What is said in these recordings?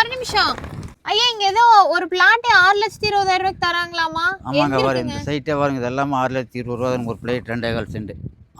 ஒரு நிமிஷம். ஐயா இங்க ஏதோ ஒரு பிளாட்டே ஆறு லட்சத்தி இருபதாயிரம் ரூபாய்க்கு தராங்களாமா? ஆமாங்க இருக்குங்க? இந்த சைட்டே பாருங்க இது எல்லாமே ஆறு லட்சத்தி இருபது ரூபா ஒரு பிளேட் ரெண்டே கால் சென்ட்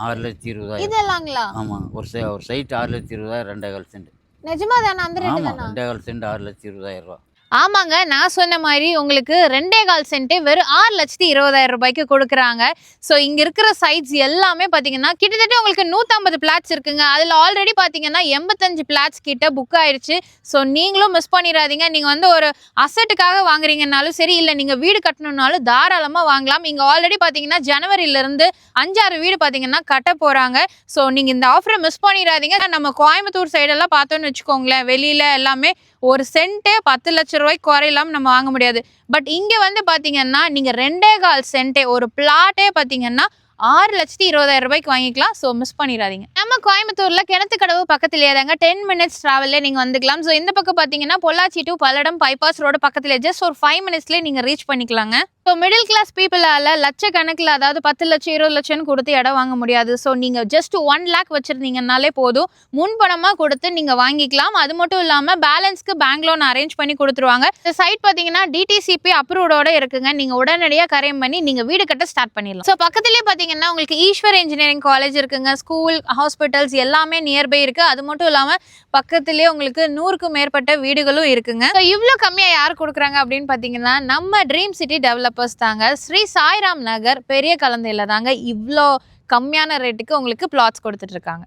ஆறு லட்சத்தி இருபதாயிரம். இதெல்லாங்களா? ஆமாங்க ஒரு ஒரு சைட் ஆறு லட்சத்தி இருபதாயிரம் ரெண்டே கால் சென்ட் நிஜமா தானே அந்த ஆமாம் தானா? ரெண்டே கால் சென்ட் ஆறு லட்சத்தி இருபதாயிரம் ரூபா. ஆமாங்க நான் சொன்ன மாதிரி உங்களுக்கு ரெண்டே கால் சென்ட்டு வெறும் ஆறு லட்சத்தி இருபதாயிரம் ரூபாய்க்கு கொடுக்குறாங்க. ஸோ இங்கே இருக்கிற சைட்ஸ் எல்லாமே பார்த்தீங்கன்னா கிட்டத்தட்ட உங்களுக்கு நூற்றம்பது பிளாட்ஸ் இருக்குங்க. அதில் ஆல்ரெடி பார்த்தீங்கன்னா எண்பத்தஞ்சு பிளாட்ஸ் கிட்ட புக் ஆயிடுச்சு ஸோ நீங்களும் மிஸ் பண்ணிடாதீங்க. நீங்கள் வந்து ஒரு அசட்டுக்காக வாங்குறீங்கனாலும் சரி இல்லை நீங்கள் வீடு கட்டணுன்னாலும் தாராளமாக வாங்கலாம். இங்கே ஆல்ரெடி பார்த்தீங்கன்னா ஜனவரியிலேருந்து அஞ்சாறு வீடு பார்த்தீங்கன்னா கட்ட போகிறாங்க ஸோ நீங்கள் இந்த ஆஃபரை மிஸ் பண்ணிடாதீங்க. நம்ம கோயம்புத்தூர் சைடெல்லாம் பார்த்தோன்னு வச்சுக்கோங்களேன் வெளியில் எல்லாமே ஒரு சென்ட்டே பத்து லட்ச ரூபாய்க்கு குறையில்லாம நம்ம வாங்க முடியாது. பட் இங்கே வந்து பார்த்தீங்கன்னா நீங்கள் ரெண்டே கால் சென்ட்டே ஒரு பிளாட்டே பார்த்தீங்கன்னா ஆறு லட்சத்தி இருபதாயிரம் ரூபாய்க்கு வாங்கிக்கலாம். ஸோ மிஸ் பண்ணிடாதீங்க. நம்ம கோயம்புத்தூர்ல கிணத்துக்கடவு பக்கத்துலேயே தாங்க டென் மினிட்ஸ் ட்ராவல்லே நீங்கள் வந்துக்கலாம். ஸோ இந்த பக்கம் பார்த்தீங்கன்னா Pollachi to Palladam bypass road பக்கத்துலேயே ஜஸ்ட் ஒரு ஃபைவ் மினிட்ஸ்லேயே நீங்கள் ரீச் பண்ணிக்கலாங்க. ஸோ மிடில் கிளாஸ் பீப்புளால் லட்சக்கணக்கில் அதாவது பத்து லட்சம் இருபது லட்சம்னு கொடுத்து இடம் வாங்க முடியாது. ஸோ நீங்கள் ஜஸ்ட் ஒன் லேக் வச்சுருந்தீங்கனாலே போதும். முன்பணமாக கொடுத்து நீங்கள் வாங்கிக்கலாம். அது மட்டும் இல்லாமல் பேலன்ஸ்க்கு பேங்க் லோன் அரேஞ்ச் பண்ணி கொடுத்துருவாங்க. இந்த சைட் பார்த்தீங்கன்னா டிடிசிபி அப்ரூவோட இருக்குங்க. நீங்கள் உடனடியாக கரையம் பண்ணி நீங்கள் வீடு கட்ட ஸ்டார்ட் பண்ணிடலாம். ஸோ பக்கத்துலேயே பார்த்தீங்கன்னா உங்களுக்கு ஈஸ்வர் இன்ஜினியரிங் காலேஜ் இருக்குங்க. ஸ்கூல் ஹாஸ்பிட்டல்ஸ் எல்லாமே நியர்பை இருக்குது அது மட்டும் இல்லாமல் பக்கத்துலேயே உங்களுக்கு நூறுக்கும் மேற்பட்ட வீடுகளும் இருக்குங்க. ஸோ இவ்வளோ கம்மியாக யார் கொடுக்குறாங்க அப்படின்னு பார்த்தீங்கன்னா நம்ம ட்ரீம் சிட்டி டெவலப் டெவலப்பர்ஸ் தாங்க. ஸ்ரீ சாய்ராம் நகர் பெரிய கலந்தையில் தாங்க இவ்வளோ கம்மியான ரேட்டுக்கு உங்களுக்கு பிளாட்ஸ் கொடுத்துட்ருக்காங்க